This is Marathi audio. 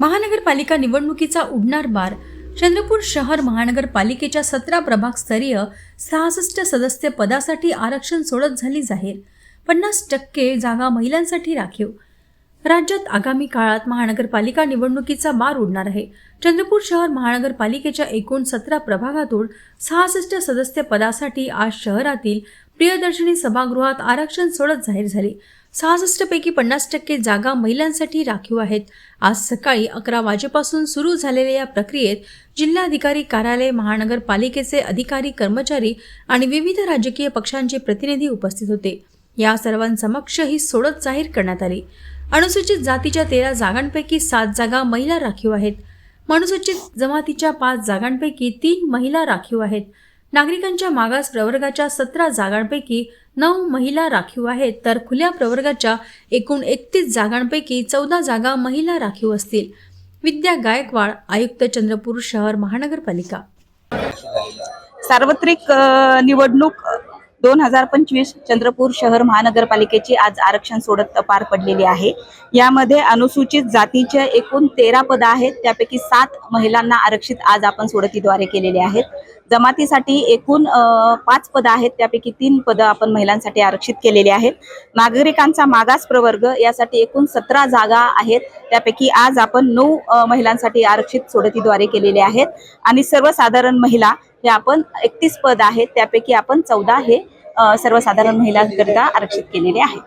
महानगरपालिका निवडणुकीचा उडणार बार चंद्रपूर शहर महानगरपालिकेच्या सतरा प्रभागस्तरीय सहासष्ट सदस्य पदासाठी आरक्षण सोडत झाली जाहीर. पन्नास टक्के जागा महिलांसाठी राखीव. राज्यात आगामी काळात महानगरपालिका निवडणुकीचा बार उडणार आहे. चंद्रपूर शहर महानगरपालिकेच्या एकूण सतरा प्रभागातून सहासष्ट सदस्य पदासाठी आज शहरातील प्रियदर्शनी सभागृहात आरक्षण सोडत जाहीर झाली. सहासष्ट पैकी पन्नास टक्के जागा महिलांसाठी राखीव आहेत. आज सकाळी अकरा वाजेपासून सुरू झालेल्या या प्रक्रियेत जिल्हाधिकारी कार्यालय महानगरपालिकेचे अधिकारी कर्मचारी आणि विविध राजकीय पक्षांचे प्रतिनिधी उपस्थित होते. या सर्वांसमक्ष ही सोडत जाहीर करण्यात आली. अनुसूचित जातीच्या तेरा जागांपैकी सात जागा महिला राखीव आहेत. अनुसूचित जमातीच्या पाच जागांपैकी तीन महिला राखीव आहेत. नागरिकांच्या मागास प्रवर्गाच्या सतरा जागांपैकी नऊ महिला राखीव आहेत. तर खुल्या प्रवर्गाच्या एकूण एकतीस जागांपैकी चौदा जागा महिला राखीव असतील. विद्या गायकवाड आयुक्त चंद्रपूर शहर महानगरपालिका. सार्वत्रिक निवडणूक दोन हजार पंचवीस चंद्रपूर शहर महानगरपालिकेची आज आरक्षण सोडत पार पडलेली आहे. यामध्ये अनुसूचित जातीच्या एकूण तेरा पदं आहेत. त्यापैकी सात महिलांना आरक्षित आज आपण सोडतीद्वारे केलेले आहेत. जमातीसाठी एकूण पाच पदं आहेत. त्यापैकी तीन पदं आपण महिलांसाठी आरक्षित केलेली आहेत. नागरिकांचा मागास प्रवर्ग यासाठी एकूण सतरा जागा आहेत. त्यापैकी आज आपण नऊ महिलांसाठी आरक्षित सोडतीद्वारे केलेले आहेत. आणि सर्वसाधारण महिला हे आपण एकतीस पद आहेत त्यापैकी आपण चौदा हे सर्वसाधारण महिलांकरिता आरक्षित केलेले आहे